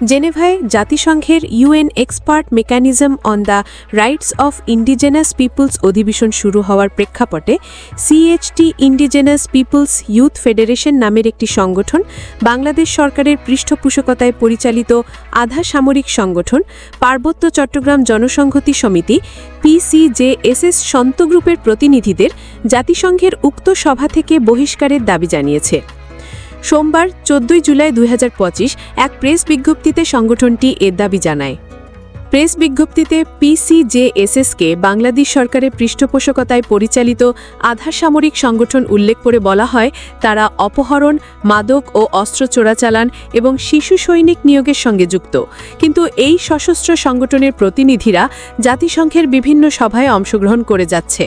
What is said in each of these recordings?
জেনেভায় জাতিসংঘের UN expert mechanism on the rights of indigenous peoples অধিবেশন শুরু হওয়ার প্রেক্ষাপটে CHT indigenous peoples youth federation নামের একটি সংগঠন বাংলাদেশ সরকারের পৃষ্ঠপোষকতায় পরিচালিত আধা সামরিক সংগঠন পার্বত্য চট্টগ্রাম জনসংহতি সমিতি পিসিজেএসএস সন্ত গ্রুপের প্রতিনিধিদের জাতিসংঘের উক্ত সভা থেকে বহিষ্কারের দাবি জানিয়েছে। সোমবার চোদ্দই জুলাই দুই এক প্রেস বিজ্ঞপ্তিতে সংগঠনটি এর দাবি জানায়। প্রেস বিজ্ঞপ্তিতে পিসিজেএসএসকে বাংলাদেশ সরকারের পৃষ্ঠপোষকতায় পরিচালিত আধা সামরিক সংগঠন উল্লেখ করে বলা হয়, তারা অপহরণ, মাদক ও অস্ত্র চোরাচালান এবং শিশু সৈনিক নিয়োগের সঙ্গে যুক্ত। কিন্তু এই সশস্ত্র সংগঠনের প্রতিনিধিরা জাতিসংঘের বিভিন্ন সভায় অংশগ্রহণ করে যাচ্ছে।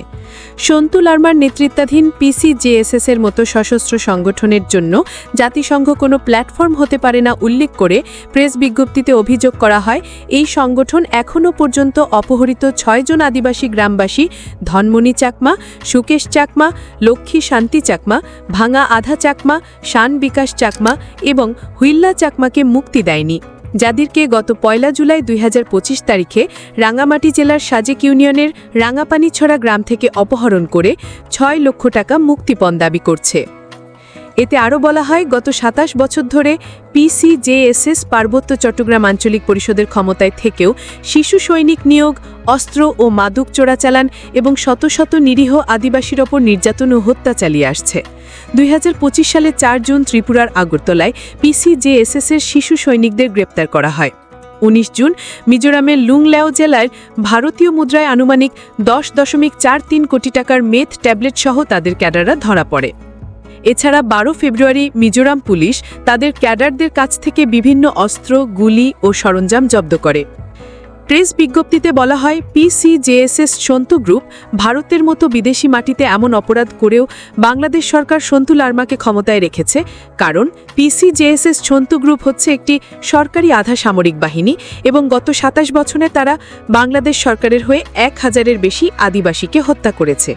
সন্তু লার্মার নেতৃত্বাধীন পিসিজেএসএস এর মতো সশস্ত্র সংগঠনের জন্য জাতিসংঘ কোনো প্ল্যাটফর্ম হতে পারে না উল্লেখ করে প্রেস বিজ্ঞপ্তিতে অভিযোগ করা হয়, এই সংগঠন এখনও পর্যন্ত অপহৃত ছয়জন আদিবাসী গ্রামবাসী ধনমণি চাকমা, সুকেশ চাকমা, লক্ষ্মী শান্তি চাকমা, ভাঙা আধা চাকমা, শান বিকাশ চাকমা এবং হুইল্লা চাকমাকে মুক্তি দেয়নি। যাদেরকে গত পয়লা জুলাই দুই হাজার পঁচিশ তারিখে রাঙামাটি জেলার সাজেক ইউনিয়নের রাঙাপানিছড়া গ্রাম থেকে অপহরণ করে ছয় লক্ষ টাকা মুক্তিপণ দাবি করছে। এতে আরও বলা হয়, গত সাতাশ বছর ধরে পিসিজেএসএস পার্বত্য চট্টগ্রাম আঞ্চলিক পরিষদের ক্ষমতায় থেকেও শিশু সৈনিক নিয়োগ, অস্ত্র ও মাদক চোরাচালান এবং শত শত নিরীহ আদিবাসীর ওপর নির্যাতন ও হত্যা চালিয়ে আসছে। দুই হাজার পঁচিশ সালে চার জুন ত্রিপুরার আগরতলায় পিসিজেএসএস এর শিশু সৈনিকদের গ্রেপ্তার করা হয়। উনিশ জুন মিজোরামের লুংল্যাও জেলার ভারতীয় মুদ্রায় আনুমানিক দশ দশমিক চার তিন কোটি টাকার মেথ ট্যাবলেট সহ তাদের ক্যাডাররা ধরা পড়ে। এছাড়া বারো ফেব্রুয়ারি মিজোরাম পুলিশ তাদের ক্যাডারদের কাছ থেকে বিভিন্ন অস্ত্র, গুলি ও সরঞ্জাম জব্দ করে। প্রেস বিজ্ঞপ্তিতে বলা হয় পিসিজেএসএস সন্তু গ্রুপ ভারতের মতো বিদেশি মাটিতে এমন অপরাধ করেও বাংলাদেশ সরকার সন্তু লার্মাকে ক্ষমতায় রেখেছে। কারণ পিসিজেএসএস সন্তু গ্রুপ হচ্ছে একটি সরকারি আধা সামরিক বাহিনী এবং গত সাতাশ বছরে তারা বাংলাদেশ সরকারের হয়ে এক হাজারের বেশি আদিবাসীকে হত্যা করেছে।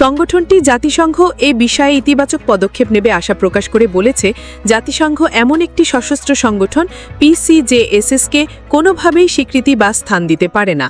সংগঠনটি জাতিসংঘ এ বিষয়ে ইতিবাচক পদক্ষেপ নেবে আশা প্রকাশ করে বলেছে, জাতিসংঘ এমন একটি সশস্ত্র সংগঠন পিসিজেএসএসকে কোনোভাবেই স্বীকৃতি বা স্থান দিতে পারে না।